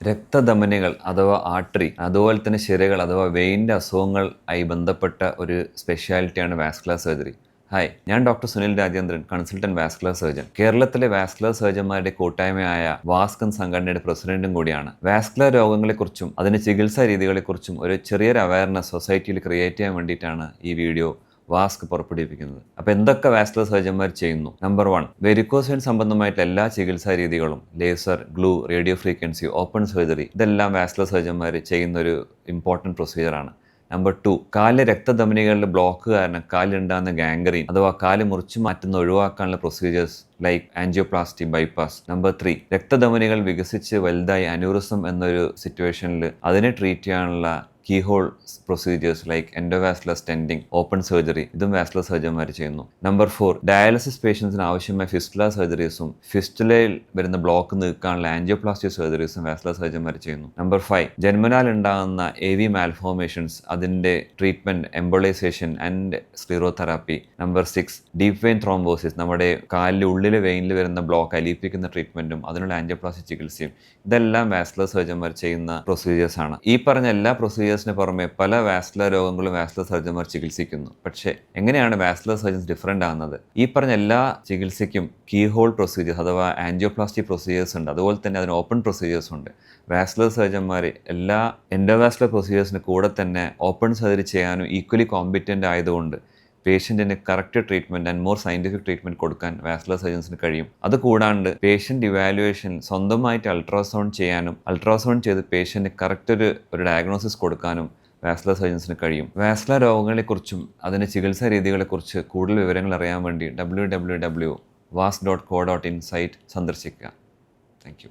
രക്തധമനികൾ അഥവാ ആർട്ടറി അതുപോലെ തന്നെ ശിരകൾ അഥവാ വെയിന്റെ അസുഖങ്ങൾ ആയി ബന്ധപ്പെട്ട ഒരു സ്പെഷ്യാലിറ്റിയാണ് വാസ്കുലർ സർജറി ഹായ് ഞാൻ doctor Sunil Rajendran consultant vascular surgeon കേരളത്തിലെ വാസ്കുലർ സർജന്മാരുടെ കൂട്ടായ്മയായ വാസ്കൻ സംഘടനയുടെ പ്രസിഡന്റും കൂടിയാണ്. വാസ്കുലർ രോഗങ്ങളെക്കുറിച്ചും അതിന്റെ ചികിത്സാ രീതികളെക്കുറിച്ചും ഒരു ചെറിയൊരു അവയർനെസ് സൊസൈറ്റിയിൽ ക്രിയേറ്റ് ചെയ്യാൻ വേണ്ടിയിട്ടാണ് ഈ വീഡിയോ വാസ്ക് പുറപ്പെടുവിപ്പിക്കുന്നത്. അപ്പോൾ എന്തൊക്കെ വാസ്കുലർ സർജന്മാർ ചെയ്യുന്നു? നമ്പർ വൺ വെരിക്കോസ് വെയിൻ സംബന്ധമായിട്ടുള്ള എല്ലാ ചികിത്സാ രീതികളും laser glue radio frequency open surgery ഇതെല്ലാം വാസ്കുലർ സർജന്മാർ ചെയ്യുന്ന ഒരു ഇമ്പോർട്ടന്റ് പ്രൊസീജിയറാണ് നമ്പർ ടു കാലിലെ രക്തധമനികളുടെ ബ്ലോക്ക് കാരണം കാലിലുണ്ടാകുന്ന ഗാംഗറിൻ അഥവാ കാൽ മുറിച്ചു മാറ്റുന്ന ഒഴിവാക്കാനുള്ള procedures like angioplasty bypass number three രക്തധമനികൾ വികസിച്ച് വലുതായി അനൂറിസം എന്നൊരു സിറ്റുവേഷനിൽ അതിനെ ട്രീറ്റ് ചെയ്യാനുള്ള keyhole procedures like endovascular stenting open surgery ഇതും വാസ്ലർ സർജന്മാർ ചെയ്യുന്നു. നമ്പർ ഫോർ ഡയാലിസിസ് പേഷ്യൻസിന് ആവശ്യമായ ഫിസ്റ്റുല സർജറീസും ഫിസ്റ്റുലയിൽ വരുന്ന ബ്ലോക്ക് നീക്കാനുള്ള ആൻജിയോപ്ലാസ്റ്റി സർജറീസും വാസ്ലർ സർജന്മാർ ചെയ്യുന്നു. നമ്പർ ഫൈവ് ജന്മനാൽ ഉണ്ടാകുന്ന എ വി മാൽഫോർമേഷൻസ് അതിന്റെ treatment embolisation and sclerotherapy number six deep vein thrombosis നമ്മുടെ കാലിൽ ഉള്ളിലെ വെയിനിൽ വരുന്ന ബ്ലോക്ക് അലിയിപ്പിക്കുന്ന ട്രീറ്റ്മെന്റും അതിനുള്ള ആൻജിയോപ്ലാസ്റ്റി ചികിത്സയും ഇതെല്ലാം വാസ്ലർ സർജന്മാർ ചെയ്യുന്ന പ്രൊസീജിയേഴ്സ് ആണ്. ഈ പറഞ്ഞ എല്ലാ പ്രൊസീജിയേഴ്സിന് പുറമെ പല വാസ്ലർ രോഗങ്ങളും വാസ്ലർ സർജന്മാർ ചികിത്സിക്കുന്നു. പക്ഷേ എങ്ങനെയാണ് വാസ്ലർ സർജൻസ് ഡിഫറെന്റ് ആകുന്നത്? ഈ പറഞ്ഞ എല്ലാ ചികിത്സയ്ക്കും കീ ഹോൾ പ്രൊസീജിയേഴ്സ് അഥവാ ആൻജിയോപ്ലാസ്റ്റി പ്രൊസീജിയേഴ്സ് ഉണ്ട്. അതുപോലെ തന്നെ അതിന് ഓപ്പൺ പ്രൊസീജിയേഴ്സ് ഉണ്ട്. വാസ്ലർ സർജന്മാർ എല്ലാ എൻഡോവാസ്ലർ പ്രൊസീജിയേഴ്സിന് കൂടെ തന്നെ ഓപ്പൺ സർജറി ചെയ്യാനും ഈക്വലി കോമ്പിറ്റന്റ് ആയതുകൊണ്ട് പേഷ്യന്റിന് correct treatment and more scientific treatment കൊടുക്കാൻ വാസ്ലർ സർജൻസിന് കഴിയും. അത് കൂടാണ്ട് പേഷ്യന്റ് ഇവാലുവേഷൻ സ്വന്തമായിട്ട് അൾട്രാസൗണ്ട് ചെയ്യാനും അൾട്രാസൗണ്ട് ചെയ്ത് പേഷ്യന്റ് കറക്റ്റ് ഒരു ഒരു ഡയഗ്നോസിസ് കൊടുക്കാനും വാസ്ലർ സർജൻസിന് കഴിയും. വാസ്ല രോഗങ്ങളെക്കുറിച്ചും അതിന്റെ ചികിത്സാ രീതികളെക്കുറിച്ച് കൂടുതൽ വിവരങ്ങൾ അറിയാൻ വേണ്ടി W W W vas dot co dot in site സന്ദർശിക്കുക. Thank you